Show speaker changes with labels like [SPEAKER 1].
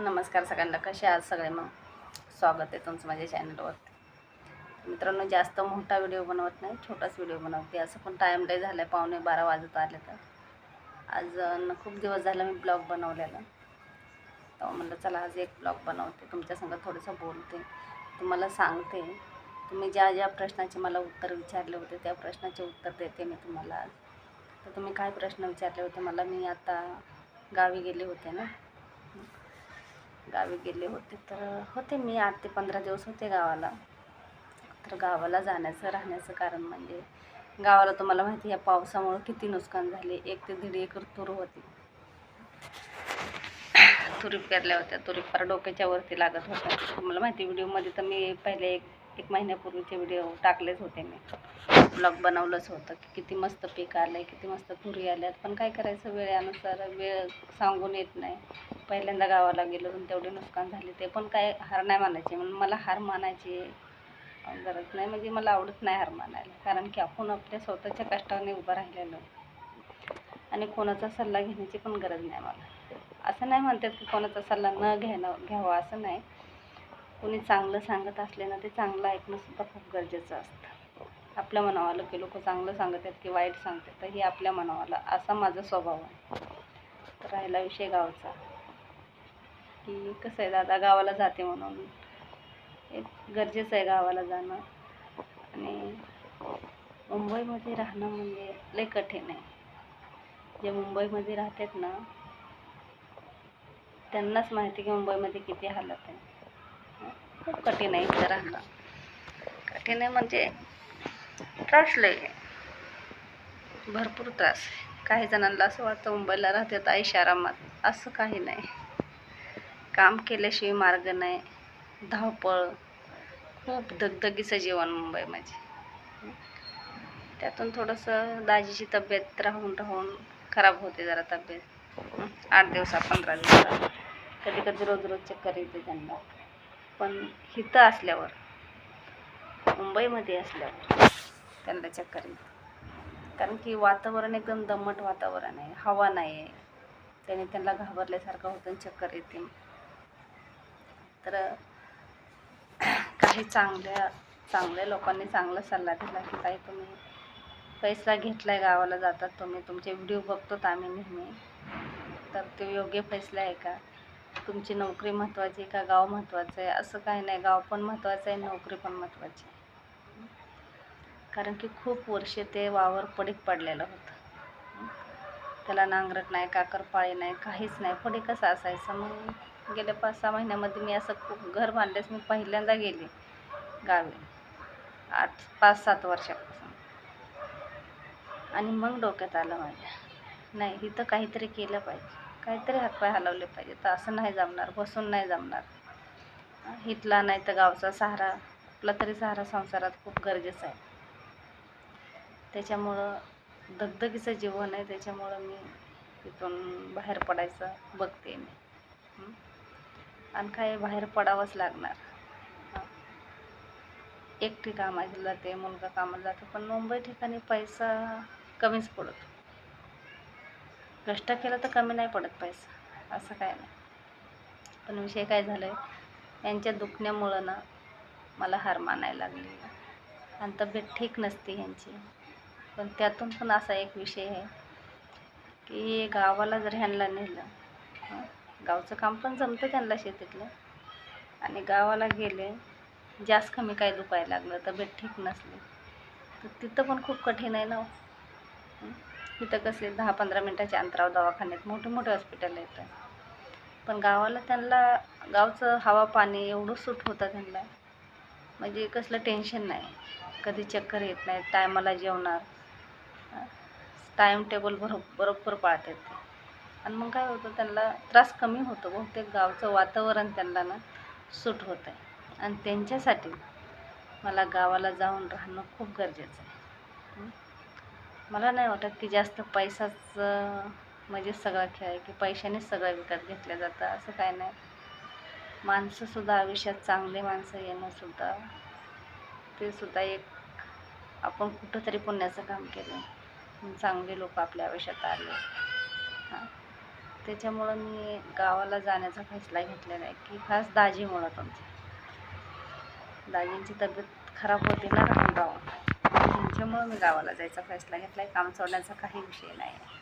[SPEAKER 1] नमस्कार सगळ्यांना कसे आज सगळे मग? स्वागत आहे तुमचं माझ्या चॅनलवर मित्रांनो जास्त मोठा व्हिडिओ बनवत नाही छोटाच व्हिडिओ बनवते. असं पण टाईम लय झाला आहे पावणे बारा वाजत आले तर. आज खूप दिवस झाला मी ब्लॉग बनवलेला. तर म्हणलं चला आज एक ब्लॉग बनवते. तुमच्यासंग थोडंसं बोलते. तुम्हाला सांगते. तुम्ही ज्या ज्या प्रश्नाचे मला उत्तर विचारले होते त्या प्रश्नाचे उत्तर देते मी तुम्हाला आज. तर तुम्ही काय प्रश्न विचारले होते मला मी आता गावी गेले होते ना. गावी गेले होते तर होते मी आठ ते पंधरा दिवस होते गावाला. तर गावाला जाण्याचं राहण्याचं कारण म्हणजे गावाला तुम्हाला माहिती आहे या पावसामुळं किती नुकसान झाले. एक ते दीड एकर तूर होती. तुरी पेरल्या होत्या तुरी फार डोक्याच्या वरती लागत होत्या. तुम्हाला माहिती व्हिडिओमध्ये तर मी पहिले एक एक महिन्यापूर्वीचे व्हिडिओ टाकलेच होते मी. ब्लॉग बनवलंच होतं. की किती मस्त पीक आलं आहे किती मस्त तुरी आल्यात. पण काय करायचं वेळेनुसार वेळ सांगून येत नाही. पहिल्यांदा गावाला गेलो पण तेवढे नुकसान झाले. ते पण काय हार नाही मानायचे. म्हणून मला हार मानायची. गरज नाही. म्हणजे मला आवडत नाही हार मानायला. कारण की आपण आपल्या स्वतःच्या कष्टाने उभं राहिलेलो. आणि कोणाचा सल्ला घेण्याची पण गरज नाही मला. असं नाही म्हणतात की कोणाचा सल्ला न घेणं घ्यावा असं नाही. कोणी चांगलं सांगत असले ना ते चांगलं ऐकणंसुद्धा खूप गरजेचं असतं. आपल्या मनावाला की लोक चांगलं सांगत आहेत की वाईट सांगतात तर हे आपल्या मनावाला असा माझा स्वभाव आहे. तर राहिला विषय गावचा. की कसं आहे दादा गावाला जाते म्हणून. एक गरजेचं आहे गावाला जाणं. आणि मुंबईमध्ये राहणं म्हणजे लय कठीण आहे. जे मुंबईमध्ये राहतात ना त्यांनाच माहिती की मुंबईमध्ये किती हालत आहे. खूप कठीण आहे इथं राहणं. कठीण आहे म्हणजे त्रास लय भरपूर त्रास आहे. काही जणांना असं वाटतं मुंबईला राहतात आईश आरामात असं काही नाही. काम केल्याशिवाय मार्ग नाही. धावपळ. खूप दगदगीचं जीवन मुंबईमध्ये त्यातून थोडंसं दाजीची तब्येत राहून राहून खराब होते जरा तब्येत. आठ दिवसा पंधरा दिवसा. कधी कधी रोज रोज चक्कर येते त्यांना. पण इथं असल्यावर मुंबईमध्ये असल्यावर त्यांना चक्कर येते. कारण की वातावरण एकदम दमट वातावरण आहे हवा नाही आहे. त्याने त्यांना घाबरल्यासारखं होतं चक्कर येते. तर काही चांगल्या चांगल्या लोकांनी चांगला सल्ला दिला की काही तुम्ही पैसा घेतलाय गावाला जातात तुम्ही तुमचे व्हिडिओ बघतो आम्ही नेहमी. तर ते योग्य फैसला आहे का? तुमची नोकरी महत्त्वाची आहे का? गाव महत्त्वाचं आहे? असं काही नाही. गाव पण महत्त्वाचं आहे नोकरी पण महत्त्वाची आहे. कारण की खूप वर्षे ते वावर पडीक पडलेलं होतं. त्याला नांगरट नाही काकरपाळी नाही काहीच नाही. पडीकच असायचं? मग गेल्या पाच सहा महिन्यामध्ये मी असं खूप घर बांधल्यास मी पहिल्यांदा गेले गावी. आठ पाच सात वर्षापासून. आणि मग डोक्यात आलं माझ्या. नाही इथं काहीतरी केलं पाहिजे. काहीतरी हातपाय हलवले पाहिजे तर असं नाही जमणार बसून नाही जमणार. हितला नाही तर गावचा सहारा आपला तरी सहारा संसारात खूप गरजेचा आहे. त्याच्यामुळं दगदगीचं जीवन आहे. त्याच्यामुळं मी तिथून बाहेर पडायचं बघते मी. आणि काय बाहेर पडावंच लागणार. एकटी कामाला जाते मुलगा कामाला जातो पण मुंबई ठिकाणी पैसा कमीच पडतो. कष्ट केलं तर कमी नाही पडत पैसा असं काय नाही. पण विषय काय झालं आहे यांच्या दुखण्यामुळं ना मला हार मानायला लागली. आणि तब्येत ठीक नसते ह्यांची पण त्यातून पण असा एक विषय आहे की गावाला जर ह्यांना नेलं गावचं काम पण जमतं त्यांना शेतीतलं. आणि गावाला गेले जास्त कमी काय दुखायला लागलं तब्येत ठीक नसली तर तिथं पण खूप कठीण आहे ना हो. इथं कसले कसे दहा पंधरा मिनटाच्या अंतरावर दवाखान्यात. मोठे मोठे हॉस्पिटल येतं पण गावाला त्यांना गावचं हवा पाणी एवढं सूट होतं त्यांना. म्हणजे कसलं टेन्शन नाही. कधी चक्कर येत नाही टायमाला जेवणार. टाईम टेबल बरो बरोबर पाळतात ते. आणि मग काय होतं त्यांना त्रास कमी होतो. बहुतेक गावचं वातावरण त्यांना ना सूट होतं आहे आणि त्यांच्यासाठी मला गावाला जाऊन राहणं खूप गरजेचं आहे. मला नाही वाटत की जास्त पैसाच म्हणजे सगळा खेळ आहे की पैशानेच सगळं विकत घेतलं जातं असं काय नाही. माणसंसुद्धा आयुष्यात चांगले माणसं येणंसुद्धा ते सुद्धा एक आपण कुठंतरी पुण्याचं काम केलं चांगले लोक आपल्या आयुष्यात आले. हां. त्याच्यामुळं मी गावाला जाण्याचा फैसला घेतलेला आहे की खास दाजीमुळं तुमच्या दाजींची तब्येत खराब होती ना राहून राहून त्यांच्यामुळं मी गावाला जायचा फैसला घेतला आहे काम सोडण्याचा काही विषय नाही आहे